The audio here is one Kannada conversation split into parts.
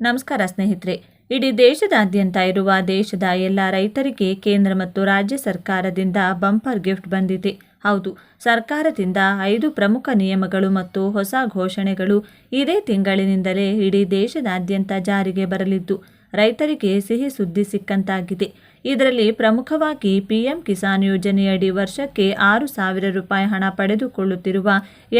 ನಮಸ್ಕಾರ ಸ್ನೇಹಿತರೆ, ಇಡೀ ದೇಶದಾದ್ಯಂತ ಇರುವ ದೇಶದ ಎಲ್ಲ ರೈತರಿಗೆ ಕೇಂದ್ರ ಮತ್ತು ರಾಜ್ಯ ಸರ್ಕಾರದಿಂದ ಬಂಪರ್ ಗಿಫ್ಟ್ ಬಂದಿದೆ. ಹೌದು, ಸರ್ಕಾರದಿಂದ ಐದು ಪ್ರಮುಖ ನಿಯಮಗಳು ಮತ್ತು ಹೊಸ ಘೋಷಣೆಗಳು ಇದೇ ತಿಂಗಳಿನಿಂದಲೇ ಇಡೀ ದೇಶದಾದ್ಯಂತ ಜಾರಿಗೆ ಬರಲಿದ್ದು, ರೈತರಿಗೆ ಸಿಹಿ ಸುದ್ದಿ ಸಿಕ್ಕಂತಾಗಿದೆ. ಇದರಲ್ಲಿ ಪ್ರಮುಖವಾಗಿ ಪಿಎಂ ಕಿಸಾನ್ ಯೋಜನೆಯಡಿ ವರ್ಷಕ್ಕೆ ಆರು ಸಾವಿರ ರೂಪಾಯಿ ಹಣ ಪಡೆದುಕೊಳ್ಳುತ್ತಿರುವ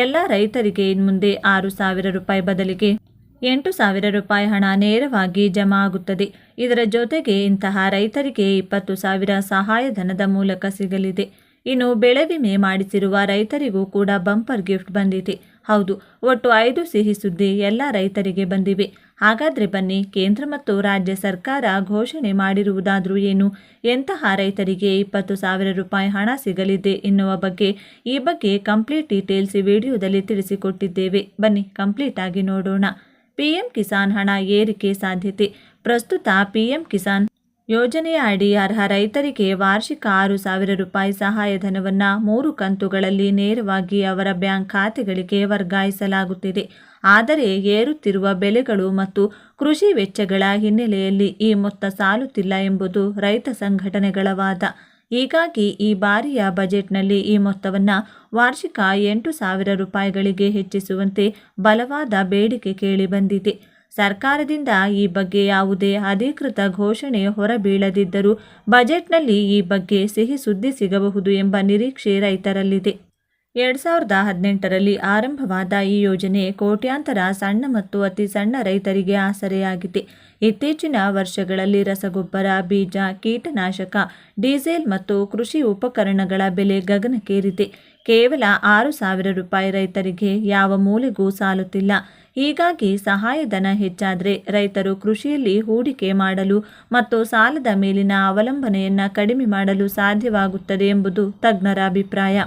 ಎಲ್ಲ ರೈತರಿಗೆ ಇನ್ಮುಂದೆ ಆರು ಸಾವಿರ ರೂಪಾಯಿ ಬದಲಿಗೆ ಎಂಟು ಸಾವಿರ ರೂಪಾಯಿ ಹಣ ನೇರವಾಗಿ ಜಮಾ ಆಗುತ್ತದೆ ಇದರ ಜೊತೆಗೆ ಇಂತಹ ರೈತರಿಗೆ ಇಪ್ಪತ್ತು ಸಾವಿರ ಸಹಾಯಧನದ ಮೂಲಕ ಸಿಗಲಿದೆ. ಇನ್ನು ಬೆಳೆ ವಿಮೆ ಮಾಡಿಸಿರುವ ರೈತರಿಗೂ ಕೂಡ ಬಂಪರ್ ಗಿಫ್ಟ್ ಬಂದಿದೆ. ಹೌದು, ಒಟ್ಟು ಐದು ಸಿಹಿ ಸುದ್ದಿ ಎಲ್ಲ ರೈತರಿಗೆ ಬಂದಿವೆ. ಹಾಗಾದರೆ ಬನ್ನಿ, ಕೇಂದ್ರ ಮತ್ತು ರಾಜ್ಯ ಸರ್ಕಾರ ಘೋಷಣೆ ಮಾಡಿರುವುದಾದರೂ ಏನು? ಎಂತಹ ರೈತರಿಗೆ ಇಪ್ಪತ್ತು ಸಾವಿರ ರೂಪಾಯಿ ಹಣ ಸಿಗಲಿದೆ ಎನ್ನುವ ಬಗ್ಗೆ ಈ ಬಗ್ಗೆ ಕಂಪ್ಲೀಟ್ ಡೀಟೇಲ್ಸ್ ವಿಡಿಯೋದಲ್ಲಿ ತಿಳಿಸಿಕೊಟ್ಟಿದ್ದೇವೆ. ಬನ್ನಿ, ಕಂಪ್ಲೀಟ್ ಆಗಿ ನೋಡೋಣ. ಪಿಎಂ ಕಿಸಾನ್ ಹಣ ಏರಿಕೆ ಸಾಧ್ಯತೆ. ಪ್ರಸ್ತುತ ಪಿಎಂ ಕಿಸಾನ್ ಯೋಜನೆಯ ಅಡಿ ಅರ್ಹ ರೈತರಿಗೆ ವಾರ್ಷಿಕ ಆರು ಸಾವಿರ ರೂಪಾಯಿ ಸಹಾಯಧನವನ್ನು ಮೂರು ಕಂತುಗಳಲ್ಲಿ ನೇರವಾಗಿ ಅವರ ಬ್ಯಾಂಕ್ ಖಾತೆಗಳಿಗೆ ವರ್ಗಾಯಿಸಲಾಗುತ್ತಿದೆ. ಆದರೆ ಏರುತ್ತಿರುವ ಬೆಲೆಗಳು ಮತ್ತು ಕೃಷಿ ವೆಚ್ಚಗಳ ಹಿನ್ನೆಲೆಯಲ್ಲಿ ಈ ಮೊತ್ತ ಸಾಲುತ್ತಿಲ್ಲ ಎಂಬುದು ರೈತ ಸಂಘಟನೆಗಳ ವಾದ. ಹೀಗಾಗಿ ಈ ಬಾರಿಯ ಬಜೆಟ್ನಲ್ಲಿ ಈ ಮೊತ್ತವನ್ನು ವಾರ್ಷಿಕ ಎಂಟು ಸಾವಿರ ರೂಪಾಯಿಗಳಿಗೆ ಹೆಚ್ಚಿಸುವಂತೆ ಬಲವಾದ ಬೇಡಿಕೆ ಕೇಳಿಬಂದಿದೆ ಸರ್ಕಾರದಿಂದ ಈ ಬಗ್ಗೆ ಯಾವುದೇ ಅಧಿಕೃತ ಘೋಷಣೆ ಹೊರಬೀಳದಿದ್ದರೂ ಬಜೆಟ್ನಲ್ಲಿ ಈ ಬಗ್ಗೆ ಸಿಹಿ ಸುದ್ದಿ ಸಿಗಬಹುದು ಎಂಬ ನಿರೀಕ್ಷೆ ರೈತರಲ್ಲಿದೆ. ಎರಡು ಸಾವಿರದ ಹದಿನೆಂಟರಲ್ಲಿ ಆರಂಭವಾದ ಈ ಯೋಜನೆ ಕೋಟ್ಯಾಂತರ ಸಣ್ಣ ಮತ್ತು ಅತಿ ಸಣ್ಣ ರೈತರಿಗೆ ಆಸರೆಯಾಗಿದೆ. ಇತ್ತೀಚಿನ ವರ್ಷಗಳಲ್ಲಿ ರಸಗೊಬ್ಬರ, ಬೀಜ, ಕೀಟನಾಶಕ, ಡೀಸೆಲ್ ಮತ್ತು ಕೃಷಿ ಉಪಕರಣಗಳ ಬೆಲೆ ಗಗನಕ್ಕೇರಿದೆ. ಕೇವಲ ಆರು ಸಾವಿರ ರೂಪಾಯಿ ರೈತರಿಗೆ ಯಾವ ಮೂಲೆಗೂ ಸಾಲುತ್ತಿಲ್ಲ. ಹೀಗಾಗಿ ಸಹಾಯಧನ ಹೆಚ್ಚಾದರೆ ರೈತರು ಕೃಷಿಯಲ್ಲಿ ಹೂಡಿಕೆ ಮಾಡಲು ಮತ್ತು ಸಾಲದ ಮೇಲಿನ ಅವಲಂಬನೆಯನ್ನು ಕಡಿಮೆ ಮಾಡಲು ಸಾಧ್ಯವಾಗುತ್ತದೆ ಎಂಬುದು ತಜ್ಞರ ಅಭಿಪ್ರಾಯ.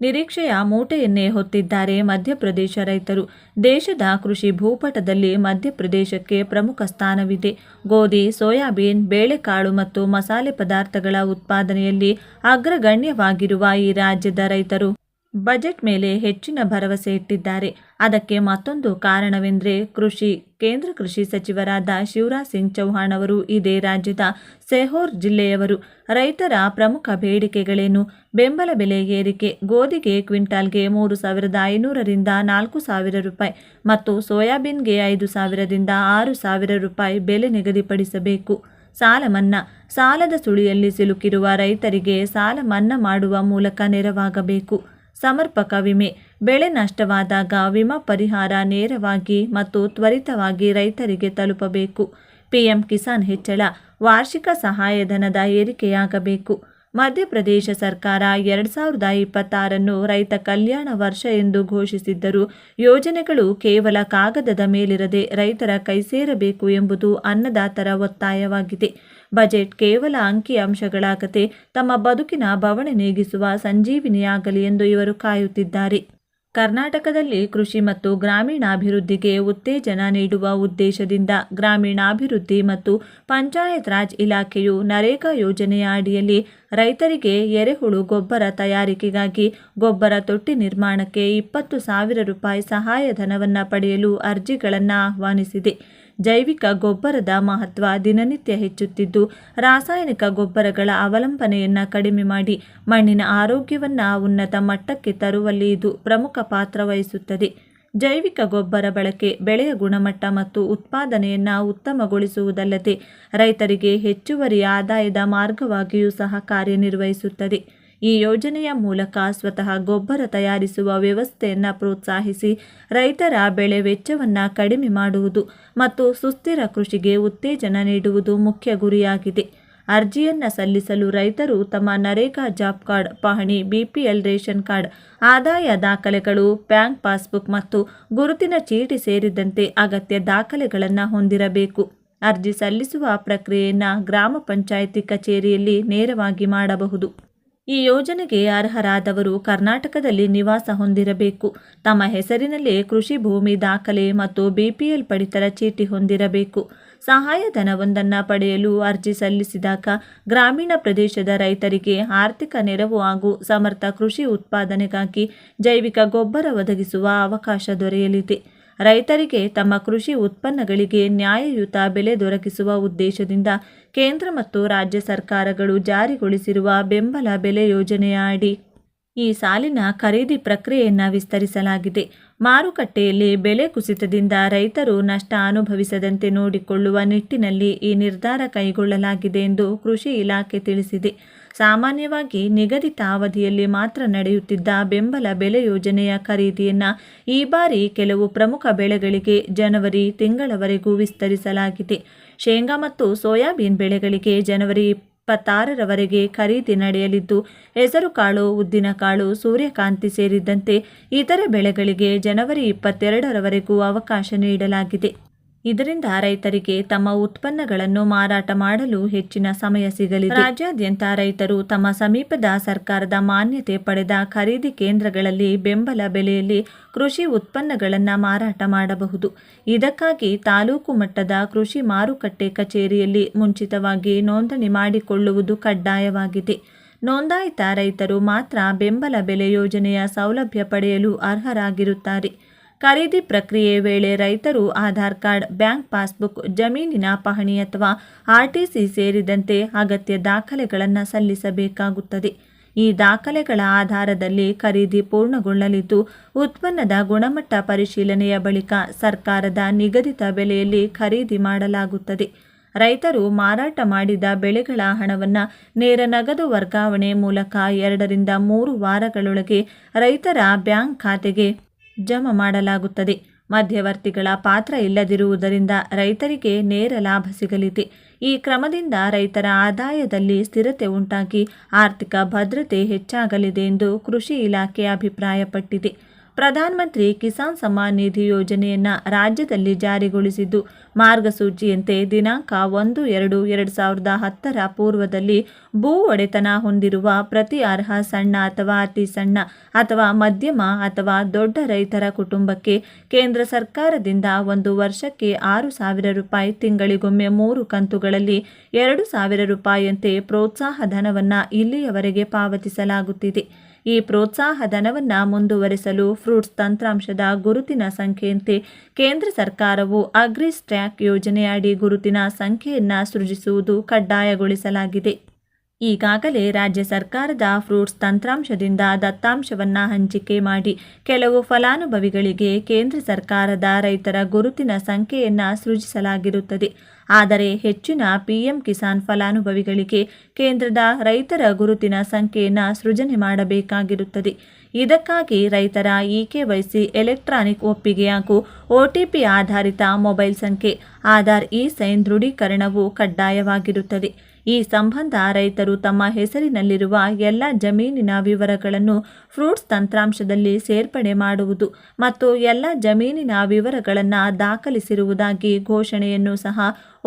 ನಿರೀಕ್ಷೆಯ ಮೂಟೆಯನ್ನೇ ಹೊತ್ತಿದ್ದಾರೆ ಮಧ್ಯಪ್ರದೇಶ ರೈತರು. ದೇಶದ ಕೃಷಿ ಭೂಪಟದಲ್ಲಿ ಮಧ್ಯಪ್ರದೇಶಕ್ಕೆ ಪ್ರಮುಖ ಸ್ಥಾನವಿದೆ. ಗೋಧಿ, ಸೋಯಾಬೀನ್, ಬೇಳೆಕಾಳು ಮತ್ತು ಮಸಾಲೆ ಪದಾರ್ಥಗಳ ಉತ್ಪಾದನೆಯಲ್ಲಿ ಅಗ್ರಗಣ್ಯವಾಗಿರುವ ಈ ರಾಜ್ಯದ ರೈತರು. ಬಜೆಟ್ ಮೇಲೆ ಹೆಚ್ಚಿನ ಭರವಸೆ ಇಟ್ಟಿದ್ದಾರೆ. ಅದಕ್ಕೆ ಮತ್ತೊಂದು ಕಾರಣವೆಂದರೆ ಕೃಷಿ, ಕೇಂದ್ರ ಕೃಷಿ ಸಚಿವರಾದ ಶಿವರಾಜ್ ಸಿಂಗ್ ಚೌಹಾಣ್ ಅವರು ಇದೇ ರಾಜ್ಯದ ಸೆಹೋರ್ ಜಿಲ್ಲೆಯವರು. ರೈತರ ಪ್ರಮುಖ ಬೇಡಿಕೆಗಳೇನು? ಬೆಂಬಲ ಬೆಲೆ ಏರಿಕೆ, ಗೋಧಿಗೆ ಕ್ವಿಂಟಾಲ್ಗೆ ಮೂರು ಸಾವಿರದ ಐನೂರರಿಂದ ನಾಲ್ಕು ಸಾವಿರ ರೂಪಾಯಿ ಮತ್ತು ಸೋಯಾಬೀನ್ಗೆ ಐದು ಸಾವಿರದಿಂದ ಆರು ಸಾವಿರ ರೂಪಾಯಿ ಬೆಲೆ ನಿಗದಿಪಡಿಸಬೇಕು. ಸಾಲ ಮನ್ನಾ, ಸಾಲದ ಸುಳಿಯಲ್ಲಿ ಸಿಲುಕಿರುವ ರೈತರಿಗೆ ಸಾಲ ಮನ್ನಾ ಮಾಡುವ ಮೂಲಕ ನೆರವಾಗಬೇಕು. ಸಮರ್ಪಕ ವಿಮೆ. ಬೆಳೆ ನಷ್ಟವಾದಾಗ ವಿಮಾ ಪರಿಹಾರ ನೇರವಾಗಿ ಮತ್ತು ತ್ವರಿತವಾಗಿ ರೈತರಿಗೆ ತಲುಪಬೇಕು. ಪಿಎಂ ಕಿಸಾನ್ ಹೆಚ್ಚಳ. ವಾರ್ಷಿಕ ಸಹಾಯಧನದ ಏರಿಕೆಯಾಗಬೇಕು. ಮಧ್ಯಪ್ರದೇಶ ಸರ್ಕಾರ ಎರಡು ಸಾವಿರದ ಇಪ್ಪತ್ತಾರನ್ನು ರೈತ ಕಲ್ಯಾಣ ವರ್ಷ ಎಂದು ಘೋಷಿಸಿದ್ದರೂ ಯೋಜನೆಗಳು ಕೇವಲ ಕಾಗದದ ಮೇಲಿರದೆ ರೈತರ ಕೈ ಸೇರಬೇಕು ಎಂಬುದು ಅನ್ನದಾತರ ಒತ್ತಾಯವಾಗಿದೆ. ಬಜೆಟ್ ಕೇವಲ ಅಂಕಿ ಅಂಶಗಳ ಕತೆ ತಮ್ಮ ಬದುಕಿನ ಬವಣೆ ನೀಗಿಸುವ ಸಂಜೀವಿನಿಯಾಗಲಿ ಎಂದು ಇವರು ಕಾಯುತ್ತಿದ್ದಾರೆ. ಕರ್ನಾಟಕದಲ್ಲಿ ಕೃಷಿ ಮತ್ತು ಗ್ರಾಮೀಣಾಭಿವೃದ್ಧಿಗೆ ಉತ್ತೇಜನ ನೀಡುವ ಉದ್ದೇಶದಿಂದ ಗ್ರಾಮೀಣಾಭಿವೃದ್ಧಿ ಮತ್ತು ಪಂಚಾಯತ್ ರಾಜ್ ಇಲಾಖೆಯು ನರೇಗಾ ಯೋಜನೆಯ ಅಡಿಯಲ್ಲಿ ರೈತರಿಗೆ ಎರೆಹುಳು ಗೊಬ್ಬರ ತಯಾರಿಕೆಗಾಗಿ ಗೊಬ್ಬರ ತೊಟ್ಟಿ ನಿರ್ಮಾಣಕ್ಕೆ ಇಪ್ಪತ್ತು ಸಾವಿರ ರೂಪಾಯಿ ಸಹಾಯಧನವನ್ನು ಪಡೆಯಲು ಅರ್ಜಿಗಳನ್ನು ಆಹ್ವಾನಿಸಿದೆ. ಜೈವಿಕ ಗೊಬ್ಬರದ ಮಹತ್ವ ದಿನನಿತ್ಯ ಹೆಚ್ಚುತ್ತಿದ್ದು, ರಾಸಾಯನಿಕ ಗೊಬ್ಬರಗಳ ಅವಲಂಬನೆಯನ್ನು ಕಡಿಮೆ ಮಾಡಿ ಮಣ್ಣಿನ ಆರೋಗ್ಯವನ್ನು ಉನ್ನತ ಮಟ್ಟಕ್ಕೆ ತರುವಲ್ಲಿ ಇದು ಪ್ರಮುಖ ಪಾತ್ರ ವಹಿಸುತ್ತದೆ. ಜೈವಿಕ ಗೊಬ್ಬರ ಬಳಕೆ ಬೆಳೆಯ ಗುಣಮಟ್ಟ ಮತ್ತು ಉತ್ಪಾದನೆಯನ್ನು ಉತ್ತಮಗೊಳಿಸುವುದಲ್ಲದೆ ರೈತರಿಗೆ ಹೆಚ್ಚುವರಿ ಆದಾಯದ ಮಾರ್ಗವಾಗಿಯೂ ಸಹ ಕಾರ್ಯನಿರ್ವಹಿಸುತ್ತದೆ. ಈ ಯೋಜನೆಯ ಮೂಲಕ ಸ್ವತಃ ಗೊಬ್ಬರ ತಯಾರಿಸುವ ವ್ಯವಸ್ಥೆಯನ್ನು ಪ್ರೋತ್ಸಾಹಿಸಿ ರೈತರ ಬೆಳೆ ವೆಚ್ಚವನ್ನು ಕಡಿಮೆ ಮಾಡುವುದು ಮತ್ತು ಸುಸ್ಥಿರ ಕೃಷಿಗೆ ಉತ್ತೇಜನ ನೀಡುವುದು ಮುಖ್ಯ ಗುರಿಯಾಗಿದೆ. ಅರ್ಜಿಯನ್ನು ಸಲ್ಲಿಸಲು ರೈತರು ತಮ್ಮ ನರೇಗಾ ಜಾಬ್ ಕಾರ್ಡ್, ಪಹಣಿ, ಬಿಪಿಎಲ್ ರೇಷನ್ ಕಾರ್ಡ್, ಆದಾಯ ದಾಖಲೆಗಳು, ಬ್ಯಾಂಕ್ ಪಾಸ್ಬುಕ್ ಮತ್ತು ಗುರುತಿನ ಚೀಟಿ ಸೇರಿದಂತೆ ಅಗತ್ಯ ದಾಖಲೆಗಳನ್ನು ಹೊಂದಿರಬೇಕು. ಅರ್ಜಿ ಸಲ್ಲಿಸುವ ಪ್ರಕ್ರಿಯೆಯನ್ನು ಗ್ರಾಮ ಪಂಚಾಯಿತಿ ಕಚೇರಿಯಲ್ಲಿ ನೇರವಾಗಿ ಮಾಡಬಹುದು. ಈ ಯೋಜನೆಗೆ ಅರ್ಹರಾದವರು ಕರ್ನಾಟಕದಲ್ಲಿ ನಿವಾಸ ಹೊಂದಿರಬೇಕು. ತಮ್ಮ ಹೆಸರಿನಲ್ಲೇ ಕೃಷಿ ಭೂಮಿ ದಾಖಲೆ ಮತ್ತು ಬಿಪಿಎಲ್ ಪಡಿತರ ಚೀಟಿ ಹೊಂದಿರಬೇಕು. ಸಹಾಯಧನವೊಂದನ್ನು ಪಡೆಯಲು ಅರ್ಜಿ ಸಲ್ಲಿಸಿದಾಗ ಗ್ರಾಮೀಣ ಪ್ರದೇಶದ ರೈತರಿಗೆ ಆರ್ಥಿಕ ನೆರವು ಹಾಗೂ ಸಮರ್ಥ ಕೃಷಿ ಉತ್ಪಾದನೆಗಾಗಿ ಜೈವಿಕ ಗೊಬ್ಬರ ಒದಗಿಸುವ ಅವಕಾಶ ದೊರೆಯಲಿದೆ. ರೈತರಿಗೆ ತಮ್ಮ ಕೃಷಿ ಉತ್ಪನ್ನಗಳಿಗೆ ನ್ಯಾಯಯುತ ಬೆಲೆ ದೊರಕಿಸುವ ಉದ್ದೇಶದಿಂದ ಕೇಂದ್ರ ಮತ್ತು ರಾಜ್ಯ ಸರ್ಕಾರಗಳು ಜಾರಿಗೊಳಿಸಿರುವ ಬೆಂಬಲ ಬೆಲೆ ಯೋಜನೆಯ ಅಡಿ ಈ ಸಾಲಿನ ಖರೀದಿ ಪ್ರಕ್ರಿಯೆಯನ್ನು ವಿಸ್ತರಿಸಲಾಗಿದೆ. ಮಾರುಕಟ್ಟೆಯಲ್ಲಿ ಬೆಲೆ ಕುಸಿತದಿಂದ ರೈತರು ನಷ್ಟ ಅನುಭವಿಸದಂತೆ ನೋಡಿಕೊಳ್ಳುವ ನಿಟ್ಟಿನಲ್ಲಿ ಈ ನಿರ್ಧಾರ ಕೈಗೊಳ್ಳಲಾಗಿದೆ ಎಂದು ಕೃಷಿ ಇಲಾಖೆ ತಿಳಿಸಿದೆ. ಸಾಮಾನ್ಯವಾಗಿ ನಿಗದಿತ ಅವಧಿಯಲ್ಲಿ ಮಾತ್ರ ನಡೆಯುತ್ತಿದ್ದ ಬೆಂಬಲ ಬೆಲೆ ಯೋಜನೆಯ ಖರೀದಿಯನ್ನು ಈ ಬಾರಿ ಕೆಲವು ಪ್ರಮುಖ ಬೆಳೆಗಳಿಗೆ ಜನವರಿ ತಿಂಗಳವರೆಗೂ ವಿಸ್ತರಿಸಲಾಗಿದೆ. ಶೇಂಗಾ ಮತ್ತು ಸೋಯಾಬೀನ್ ಬೆಳೆಗಳಿಗೆ ಜನವರಿ ಇಪ್ಪತ್ತಾರರವರೆಗೆ ಖರೀದಿ ನಡೆಯಲಿದ್ದು ಹೆಸರುಕಾಳು ಉದ್ದಿನಕಾಳು ಸೂರ್ಯಕಾಂತಿ ಸೇರಿದಂತೆ ಇತರೆ ಬೆಳೆಗಳಿಗೆ ಜನವರಿ ಇಪ್ಪತ್ತೆರಡರವರೆಗೂ ಅವಕಾಶ ನೀಡಲಾಗಿದೆ. ಇದರಿಂದ ರೈತರಿಗೆ ತಮ್ಮ ಉತ್ಪನ್ನಗಳನ್ನು ಮಾರಾಟ ಮಾಡಲು ಹೆಚ್ಚಿನ ಸಮಯ ಸಿಗಲಿದೆ. ರಾಜ್ಯಾದ್ಯಂತ ರೈತರು ತಮ್ಮ ಸಮೀಪದ ಸರ್ಕಾರದ ಮಾನ್ಯತೆ ಪಡೆದ ಖರೀದಿ ಕೇಂದ್ರಗಳಲ್ಲಿ ಬೆಂಬಲ ಬೆಲೆಯಲ್ಲಿ ಕೃಷಿ ಉತ್ಪನ್ನಗಳನ್ನು ಮಾರಾಟ ಮಾಡಬಹುದು. ಇದಕ್ಕಾಗಿ ತಾಲೂಕು ಮಟ್ಟದ ಕೃಷಿ ಮಾರುಕಟ್ಟೆ ಕಚೇರಿಯಲ್ಲಿ ಮುಂಚಿತವಾಗಿ ನೋಂದಣಿ ಮಾಡಿಕೊಳ್ಳುವುದು ಕಡ್ಡಾಯವಾಗಿದೆ. ನೋಂದಾಯಿತ ರೈತರು ಮಾತ್ರ ಬೆಂಬಲ ಬೆಲೆ ಯೋಜನೆಯ ಸೌಲಭ್ಯ ಪಡೆಯಲು ಅರ್ಹರಾಗಿರುತ್ತಾರೆ. ಖರೀದಿ ಪ್ರಕ್ರಿಯೆ ವೇಳೆ ರೈತರು ಆಧಾರ್ ಕಾರ್ಡ್, ಬ್ಯಾಂಕ್ ಪಾಸ್ಬುಕ್, ಜಮೀನಿನ ಪಹಣಿ ಅಥವಾ ಆರ್ಟಿಸಿ ಸೇರಿದಂತೆ ಅಗತ್ಯ ದಾಖಲೆಗಳನ್ನು ಸಲ್ಲಿಸಬೇಕಾಗುತ್ತದೆ. ಈ ದಾಖಲೆಗಳ ಆಧಾರದಲ್ಲಿ ಖರೀದಿ ಪೂರ್ಣಗೊಳ್ಳಲಿದ್ದು, ಉತ್ಪನ್ನದ ಗುಣಮಟ್ಟ ಪರಿಶೀಲನೆಯ ಬಳಿಕ ಸರ್ಕಾರದ ನಿಗದಿತ ಬೆಲೆಯಲ್ಲಿ ಖರೀದಿ ಮಾಡಲಾಗುತ್ತದೆ. ರೈತರು ಮಾರಾಟ ಮಾಡಿದ ಬೆಳೆಗಳ ಹಣವನ್ನು ನೇರ ನಗದು ವರ್ಗಾವಣೆ ಮೂಲಕ ಎರಡರಿಂದ ಮೂರು ವಾರಗಳೊಳಗೆ ರೈತರ ಬ್ಯಾಂಕ್ ಖಾತೆಗೆ ಜಮಾ ಮಾಡಲಾಗುತ್ತದೆ. ಮಧ್ಯವರ್ತಿಗಳ ಪಾತ್ರ ಇಲ್ಲದಿರುವುದರಿಂದ ರೈತರಿಗೆ ನೇರ ಲಾಭ ಸಿಗಲಿದೆ. ಈ ಕ್ರಮದಿಂದ ರೈತರ ಆದಾಯದಲ್ಲಿ ಸ್ಥಿರತೆ ಉಂಟಾಗಿ ಆರ್ಥಿಕ ಭದ್ರತೆ ಹೆಚ್ಚಾಗಲಿದೆ ಎಂದು ಕೃಷಿ ಇಲಾಖೆ ಅಭಿಪ್ರಾಯಪಟ್ಟಿದೆ. ಪ್ರಧಾನಮಂತ್ರಿ ಕಿಸಾನ್ ಸಮ್ಮಾನ್ ನಿಧಿ ಯೋಜನೆಯನ್ನು ರಾಜ್ಯದಲ್ಲಿ ಜಾರಿಗೊಳಿಸಿದ್ದು ಮಾರ್ಗಸೂಚಿಯಂತೆ ದಿನಾಂಕ ಒಂದು, ಎರಡು ಎರಡು ಸಾವಿರದ ಹತ್ತರ ಪೂರ್ವದಲ್ಲಿ ಭೂ ಒಡೆತನ ಹೊಂದಿರುವ ಪ್ರತಿ ಅರ್ಹ ಸಣ್ಣ ಅಥವಾ ಅತಿ ಸಣ್ಣ ಅಥವಾ ಮಧ್ಯಮ ಅಥವಾ ದೊಡ್ಡ ರೈತರ ಕುಟುಂಬಕ್ಕೆ ಕೇಂದ್ರ ಸರ್ಕಾರದಿಂದ ಒಂದು ವರ್ಷಕ್ಕೆ ಆರು ಸಾವಿರ ರೂಪಾಯಿ ತಿಂಗಳಿಗೊಮ್ಮೆ ಮೂರು ಕಂತುಗಳಲ್ಲಿ ಎರಡು ಸಾವಿರ ರೂಪಾಯಿಯಂತೆ ಪ್ರೋತ್ಸಾಹ ಧನವನ್ನು ಇಲ್ಲಿಯವರೆಗೆ ಪಾವತಿಸಲಾಗುತ್ತಿದೆ. ಈ ಪ್ರೋತ್ಸಾಹ ಧನವನ್ನು ಮುಂದುವರೆಸಲು ಫ್ರೂಟ್ಸ್ ತಂತ್ರಾಂಶದ ಗುರುತಿನ ಸಂಖ್ಯೆಯಂತೆ ಕೇಂದ್ರ ಸರ್ಕಾರವು ಅಗ್ರಿ ಸ್ಟ್ಯಾಕ್ ಯೋಜನೆಯಡಿ ಗುರುತಿನ ಸಂಖ್ಯೆಯನ್ನು ಸೃಜಿಸುವುದು ಕಡ್ಡಾಯಗೊಳಿಸಲಾಗಿದೆ. ಈಗಾಗಲೇ ರಾಜ್ಯ ಸರ್ಕಾರದ ಫ್ರೂಟ್ಸ್ ತಂತ್ರಾಂಶದಿಂದ ದತ್ತಾಂಶವನ್ನು ಹಂಚಿಕೆ ಮಾಡಿ ಕೆಲವು ಫಲಾನುಭವಿಗಳಿಗೆ ಕೇಂದ್ರ ಸರ್ಕಾರದ ರೈತರ ಗುರುತಿನ ಸಂಖ್ಯೆಯನ್ನು ಸೃಜಿಸಲಾಗಿರುತ್ತದೆ. ಆದರೆ ಹೆಚ್ಚಿನ ಪಿಎಂ ಕಿಸಾನ್ ಫಲಾನುಭವಿಗಳಿಗೆ ಕೇಂದ್ರದ ರೈತರ ಗುರುತಿನ ಸಂಖ್ಯೆಯನ್ನು ಸೃಜನೆ ಮಾಡಬೇಕಾಗಿರುತ್ತದೆ. ಇದಕ್ಕಾಗಿ ರೈತರ ಇಕೆವೈಸಿ ಕೆವೈಸಿ ಎಲೆಕ್ಟ್ರಾನಿಕ್ ಒಪ್ಪಿಗೆ ಹಾಗೂ ಒಟಿಪಿ ಆಧಾರಿತ ಮೊಬೈಲ್ ಸಂಖ್ಯೆ, ಆಧಾರ್ ಇ ಸೈನ್ ದೃಢೀಕರಣವು ಕಡ್ಡಾಯವಾಗಿರುತ್ತದೆ. ಈ ಸಂಬಂಧ ರೈತರು ತಮ್ಮ ಹೆಸರಿನಲ್ಲಿರುವ ಎಲ್ಲ ಜಮೀನಿನ ವಿವರಗಳನ್ನು ಫ್ರೂಟ್ಸ್ ತಂತ್ರಾಂಶದಲ್ಲಿ ಸೇರ್ಪಡೆ ಮಾಡುವುದು ಮತ್ತು ಎಲ್ಲ ಜಮೀನಿನ ವಿವರಗಳನ್ನು ದಾಖಲಿಸಿರುವುದಾಗಿ ಘೋಷಣೆಯನ್ನು ಸಹ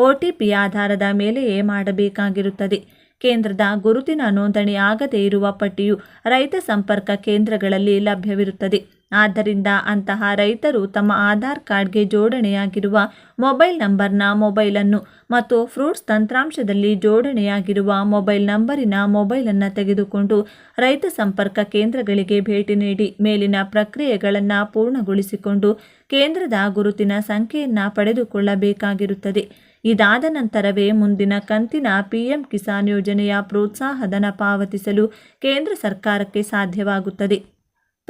ಒಟಿಪಿ ಆಧಾರದ ಮೇಲೆಯೇ ಮಾಡಬೇಕಾಗಿರುತ್ತದೆ. ಕೇಂದ್ರದ ಗುರುತಿನ ನೋಂದಣಿ ಆಗದೇ ಇರುವ ಪಟ್ಟಿಯು ರೈತ ಸಂಪರ್ಕ ಕೇಂದ್ರಗಳಲ್ಲಿ ಲಭ್ಯವಿರುತ್ತದೆ. ಆದ್ದರಿಂದ ಅಂತಹ ರೈತರು ತಮ್ಮ ಆಧಾರ್ ಕಾರ್ಡ್ಗೆ ಜೋಡಣೆಯಾಗಿರುವ ಮೊಬೈಲ್ ನಂಬರ್ನ ಮೊಬೈಲನ್ನು ಮತ್ತು ಫ್ರೂಟ್ಸ್ ತಂತ್ರಾಂಶದಲ್ಲಿ ಜೋಡಣೆಯಾಗಿರುವ ಮೊಬೈಲ್ ನಂಬರಿನ ಮೊಬೈಲನ್ನು ತೆಗೆದುಕೊಂಡು ರೈತ ಸಂಪರ್ಕ ಕೇಂದ್ರಗಳಿಗೆ ಭೇಟಿ ನೀಡಿ ಮೇಲಿನ ಪ್ರಕ್ರಿಯೆಗಳನ್ನು ಪೂರ್ಣಗೊಳಿಸಿಕೊಂಡು ಕೇಂದ್ರದ ಗುರುತಿನ ಸಂಖ್ಯೆಯನ್ನು ಪಡೆದುಕೊಳ್ಳಬೇಕಾಗಿರುತ್ತದೆ. ಇದಾದ ನಂತರವೇ ಮುಂದಿನ ಕಂತಿನ ಪಿಎಂ ಕಿಸಾನ್ ಯೋಜನೆಯ ಪ್ರೋತ್ಸಾಹಧನ ಪಾವತಿಸಲು ಕೇಂದ್ರ ಸರ್ಕಾರಕ್ಕೆ ಸಾಧ್ಯವಾಗುತ್ತದೆ.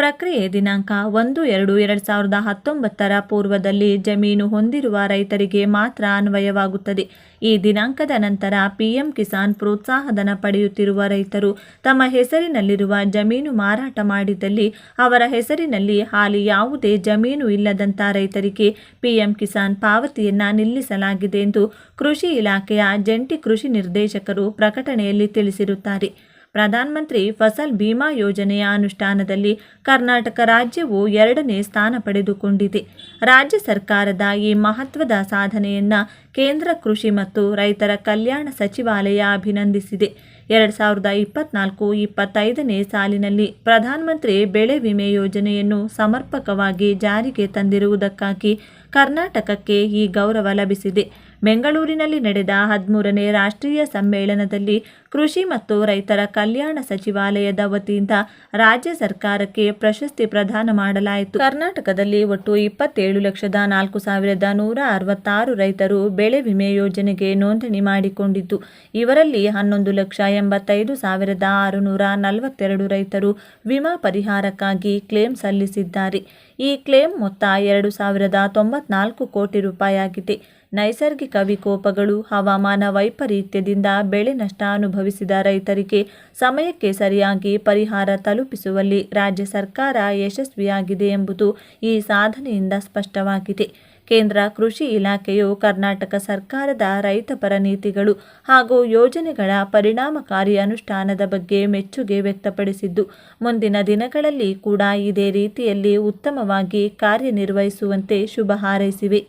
ಪ್ರಕ್ರಿಯೆ ದಿನಾಂಕ ಒಂದು, ಎರಡು ಎರಡು ಸಾವಿರದ ಹತ್ತೊಂಬತ್ತರ ಪೂರ್ವದಲ್ಲಿ ಜಮೀನು ಹೊಂದಿರುವ ರೈತರಿಗೆ ಮಾತ್ರ ಅನ್ವಯವಾಗುತ್ತದೆ. ಈ ದಿನಾಂಕದ ನಂತರ ಪಿಎಂ ಕಿಸಾನ್ ಪ್ರೋತ್ಸಾಹಧನ ಪಡೆಯುತ್ತಿರುವ ರೈತರು ತಮ್ಮ ಹೆಸರಿನಲ್ಲಿರುವ ಜಮೀನು ಮಾರಾಟ ಮಾಡಿದಲ್ಲಿ ಅವರ ಹೆಸರಿನಲ್ಲಿ ಹಾಲಿ ಯಾವುದೇ ಜಮೀನು ಇಲ್ಲದಂಥ ರೈತರಿಗೆ ಪಿಎಂ ಕಿಸಾನ್ ಪಾವತಿಯನ್ನು ನಿಲ್ಲಿಸಲಾಗಿದೆ ಎಂದು ಕೃಷಿ ಇಲಾಖೆಯ ಜಂಟಿ ಕೃಷಿ ನಿರ್ದೇಶಕರು ಪ್ರಕಟಣೆಯಲ್ಲಿ ತಿಳಿಸಿರುತ್ತಾರೆ. ಪ್ರಧಾನಮಂತ್ರಿ ಫಸಲ್ ಬಿಮಾ ಯೋಜನೆಯ ಅನುಷ್ಠಾನದಲ್ಲಿ ಕರ್ನಾಟಕ ರಾಜ್ಯವು ಎರಡನೇ ಸ್ಥಾನ ಪಡೆದುಕೊಂಡಿದೆ. ರಾಜ್ಯ ಸರ್ಕಾರದ ಈ ಮಹತ್ವದ ಸಾಧನೆಯನ್ನು ಕೇಂದ್ರ ಕೃಷಿ ಮತ್ತು ರೈತರ ಕಲ್ಯಾಣ ಸಚಿವಾಲಯ ಅಭಿನಂದಿಸಿದೆ. ಎರಡು ಸಾವಿರದ ಇಪ್ಪತ್ನಾಲ್ಕು ಇಪ್ಪತ್ತೈದನೇ ಸಾಲಿನಲ್ಲಿ ಪ್ರಧಾನಮಂತ್ರಿ ಬೆಳೆ ವಿಮೆ ಯೋಜನೆಯನ್ನು ಸಮರ್ಪಕವಾಗಿ ಜಾರಿಗೆ ತಂದಿರುವುದಕ್ಕಾಗಿ ಕರ್ನಾಟಕಕ್ಕೆ ಈ ಗೌರವ ಲಭಿಸಿದೆ. ಬೆಂಗಳೂರಿನಲ್ಲಿ ನಡೆದ ಹದಿಮೂರನೇ ರಾಷ್ಟ್ರೀಯ ಸಮ್ಮೇಳನದಲ್ಲಿ ಕೃಷಿ ಮತ್ತು ರೈತರ ಕಲ್ಯಾಣ ಸಚಿವಾಲಯದ ವತಿಯಿಂದ ರಾಜ್ಯ ಸರ್ಕಾರಕ್ಕೆ ಪ್ರಶಸ್ತಿ ಪ್ರದಾನ ಮಾಡಲಾಯಿತು. ಕರ್ನಾಟಕದಲ್ಲಿ ಒಟ್ಟು ಇಪ್ಪತ್ತೇಳು ಲಕ್ಷದ ನಾಲ್ಕು ಸಾವಿರದ ನೂರ ಅರವತ್ತಾರು ರೈತರು ಬೆಳೆ ವಿಮೆ ಯೋಜನೆಗೆ ನೋಂದಣಿ ಮಾಡಿಕೊಂಡಿದ್ದು, ಇವರಲ್ಲಿ ಹನ್ನೊಂದು ಲಕ್ಷ ಎಂಬತ್ತೈದು ಸಾವಿರದ ಆರುನೂರ ನಲವತ್ತೆರಡು ರೈತರು ವಿಮಾ ಪರಿಹಾರಕ್ಕಾಗಿ ಕ್ಲೇಮ್ ಸಲ್ಲಿಸಿದ್ದಾರೆ. ಈ ಕ್ಲೇಮ್ ಮೊತ್ತ ಎರಡು ಸಾವಿರದ ತೊಂಬತ್ನಾಲ್ಕು ಕೋಟಿ ರೂಪಾಯಿಯಾಗಿದೆ. ನೈಸರ್ಗಿಕ ವಿಕೋಪಗಳು, ಹವಾಮಾನ ವೈಪರೀತ್ಯದಿಂದ ಬೆಳೆ ನಷ್ಟ ಅನುಭವಿಸಿದ ರೈತರಿಗೆ ಸಮಯಕ್ಕೆ ಸರಿಯಾಗಿ ಪರಿಹಾರ ತಲುಪಿಸುವಲ್ಲಿ ರಾಜ್ಯ ಸರ್ಕಾರ ಯಶಸ್ವಿಯಾಗಿದೆ ಎಂಬುದು ಈ ಸಾಧನೆಯಿಂದ ಸ್ಪಷ್ಟವಾಗಿದೆ. ಕೇಂದ್ರ ಕೃಷಿ ಇಲಾಖೆಯು ಕರ್ನಾಟಕ ಸರ್ಕಾರದ ರೈತಪರ ನೀತಿಗಳು ಹಾಗೂ ಯೋಜನೆಗಳ ಪರಿಣಾಮಕಾರಿ ಅನುಷ್ಠಾನದ ಬಗ್ಗೆ ಮೆಚ್ಚುಗೆ ವ್ಯಕ್ತಪಡಿಸಿದ್ದು, ಮುಂದಿನ ದಿನಗಳಲ್ಲಿ ಕೂಡ ಇದೇ ರೀತಿಯಲ್ಲಿ ಉತ್ತಮವಾಗಿ ಕಾರ್ಯನಿರ್ವಹಿಸುವಂತೆ ಶುಭ ಹಾರೈಸಿವೆ.